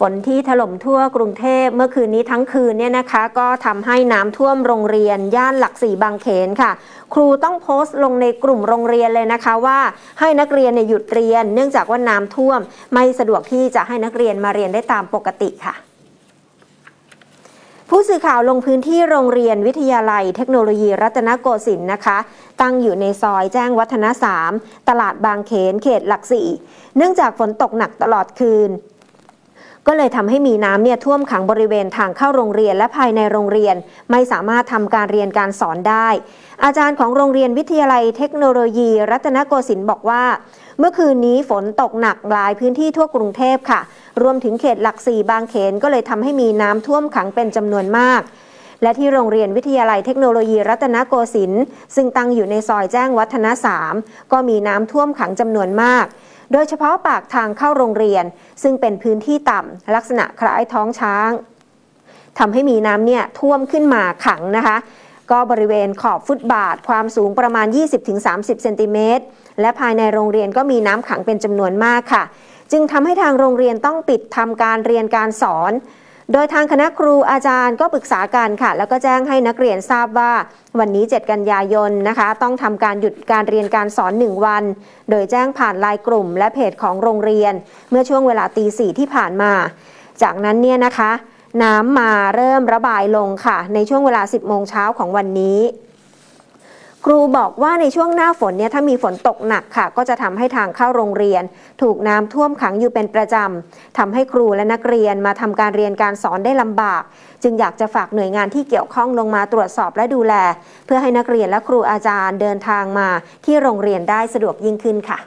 ฝนที่ถล่มทั่วกรุงเทพเมื่อคืนนี้ทั้งคืนเนี่ยนะคะ ก็ทำให้น้ำท่วมโรงเรียน ย่านหลักสี่บางเขนค่ะ ครูต้องโพสต์ลงในกลุ่มโรงเรียนเลยนะคะว่าให้นักเรียนเนี่ยหยุดเรียน เนื่องจากว่าน้ำท่วม ไม่สะดวกที่จะให้นักเรียนมาเรียนได้ตามปกติค่ะผู้สื่อข่าวลงพื้นที่โรงเรียนวิทยาลัยเทคโนโลยีรัตนโกสินทร์นะคะ ตั้งอยู่ในซอยแจ้งวัฒนะสามตลาดบางเขนเขตหลักสี่เนื่องจากฝนตกหนักตลอดคืน ก็เลยทำให้มีน้ำเนี่ยท่วมขังบริเวณทางเข้าโรงเรียนและภายในโรงเรียน ไม่สามารถทำการเรียนการสอนได้ อาจารย์ของโรงเรียนวิทยาลัยเทคโนโลยี รัตนโกสินทร์บอกว่า เมื่อคืนนี้ฝนตกหนักหลายพื้นที่ทั่วกรุงเทพค่ะ รวมถึงเขตหลักสี่บางเขนก็เลยทำให้มีน้ำท่วมขังเป็นจำนวนมากและที่โรงเรียนวิทยาลัยเทคโนโลยีรัตนโกสินทร์ซึ่งตั้งอยู่ในซอยแจ้งวัฒนะสามก็มีน้ำท่วมขังจำนวนมาก โดยเฉพาะปากทางเข้าโรงเรียน ซึ่งเป็นพื้นที่ต่ำลักษณะคล้ายท้องช้างทำให้มีน้ำเนี่ยท่วมขึ้นมาขังนะคะ ก็บริเวณขอบฟุตบาทความสูงประมาณ 20-30 เซนติเมตร และภายในโรงเรียนก็มีน้ำขังเป็นจำนวนมากค่ะ จึงทำให้ทางโรงเรียนต้องปิดทำการเรียนการสอน โดยทางคณะครูอาจารย์ก็ปรึกษากันค่ะ แล้วก็แจ้งให้นักเรียนทราบว่าวันนี้ 7 กันยายนนะคะ ต้องทำการหยุดการเรียนการสอน 1 วัน โดยแจ้งผ่านไลน์กลุ่ม และเพจของโรงเรียน เมื่อช่วงเวลาตีสี่ที่ผ่านมา จากนั้นเนี่ยนะคะ น้ำมาเริ่มระบายลงค่ะ ในช่วงเวลา 10 โมงเช้าของวันนี้ ครูบอกว่าในช่วงหน้าฝนเนี่ยถ้ามีฝนตกหนักค่ะ ก็จะทำให้ทางเข้าโรงเรียน ถูกน้ำท่วมขังอยู่เป็นประจำทำให้ครูและนักเรียนมาทำการเรียนการสอนได้ลำบาก จึงอยากจะฝากหน่วยงานที่เกี่ยวข้องลงมาตรวจสอบและดูแล เพื่อให้นักเรียนและครูอาจารย์เดินทางมาที่โรงเรียนได้สะดวกยิ่งขึ้นค่ะ